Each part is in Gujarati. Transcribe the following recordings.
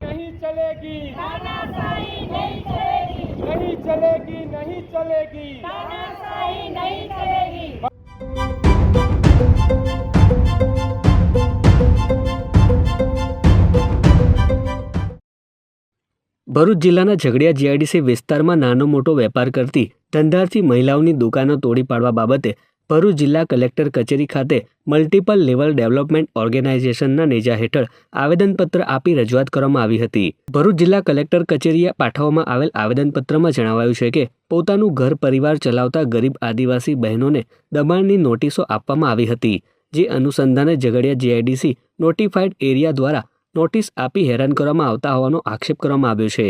नहीं चलेगी तानाशाही नहीं चलेगी नहीं चलेगी नहीं चलेगी तानाशाही नहीं चलेगी ભરૂચ જિલ્લાના ઝઘડિયા જીઆઈડીસી વિસ્તારમાં નાનો મોટો વેપાર કરતી ધંધાર્થી મહિલાઓની દુકાનો તોડી પાડવા બાબતે ભરૂચ જિલ્લા કલેક્ટર કચેરી ખાતે મલ્ટિપલ લેવલ ડેવલપમેન્ટ ઓર્ગેનાઇઝેશનના નેજા હેઠળ આવેદનપત્ર આપી રજૂઆત કરવામાં આવી હતી. ભરૂચ જિલ્લા કલેક્ટર કચેરીએ પાઠવવામાં આવેલ આવેદનપત્રમાં જણાવાયું છે કે, પોતાનું ઘર પરિવાર ચલાવતા ગરીબ આદિવાસી બહેનોને દબાણની નોટિસો આપવામાં આવી હતી, જે અનુસંધાને ઝઘડિયા જીઆઈડીસી નોટિફાઈડ એરિયા દ્વારા નોટિસ આપી હેરાન કરવામાં આવતા હોવાનો આક્ષેપ કરવામાં આવ્યો છે.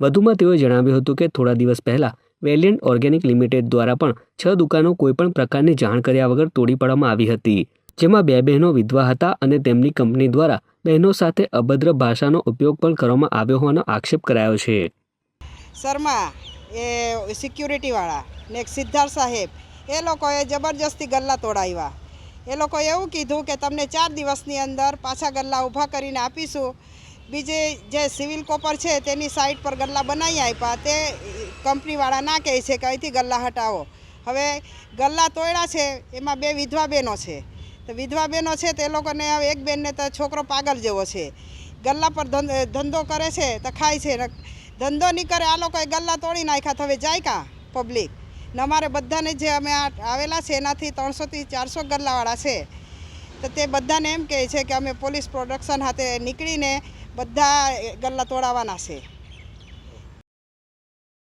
વધુમાં તેઓએ જણાવ્યું હતું કે, થોડા દિવસ પહેલા વેલિયન્ટ ઓર્ગેનિક લિમિટેડ દ્વારા પણ છ દુકાનો કોઈપણ પ્રકારની જાણ કર્યા વગર તોડી પાડવામાં આવી હતી. જેમાં બે બહેનો વિધવા હતા અને તેમની કંપની દ્વારા બહેનો સાથે અભદ્ર ભાષાનો ઉપયોગ પણ કરવામાં આવ્યો હોવાનો આક્ષેપ કરાયો છે. શર્મા, એ સિક્યુરિટીવાળા ને એક સિદ્ધાર્થ સાહેબ, એ લોકોએ જબરજસ્તી ગલ્લા તોડાવ્યા. એ લોકોએ એવું કીધું કે તમને ચાર દિવસની અંદર પાછા ગલ્લા ઊભા કરીને આપીશું. બીજે જે સિવિલ કોપર છે તેની સાઈડ પર ગલ્લા બનાવી આપ્યા. તે કંપનીવાળા ના કહે છે કે અહીંથી ગલ્લા હટાવો. હવે ગલ્લા તોડ્યા છે, એમાં બે વિધવા બહેનો છે. તો વિધવા બહેનો છે તે લોકોને હવે એક બેનને તો છોકરો પાગલ જેવો છે. ગલ્લા પર ધંધો કરે છે તો ખાય છે. ધંધો નહીં કરે, આ લોકોએ ગલ્લા તોડી નાખ્યા. તો હવે જાય કાં પબ્લિક ને અમારે બધાને જે અમે આવેલા છે, એનાથી ત્રણસોથી ચારસો ગલ્લાવાળા છે. તો તે બધાને એમ કહે છે કે અમે પોલીસ પ્રોડક્શન હાથે નીકળીને બધા ગલ્લા તોડાવવાના છે.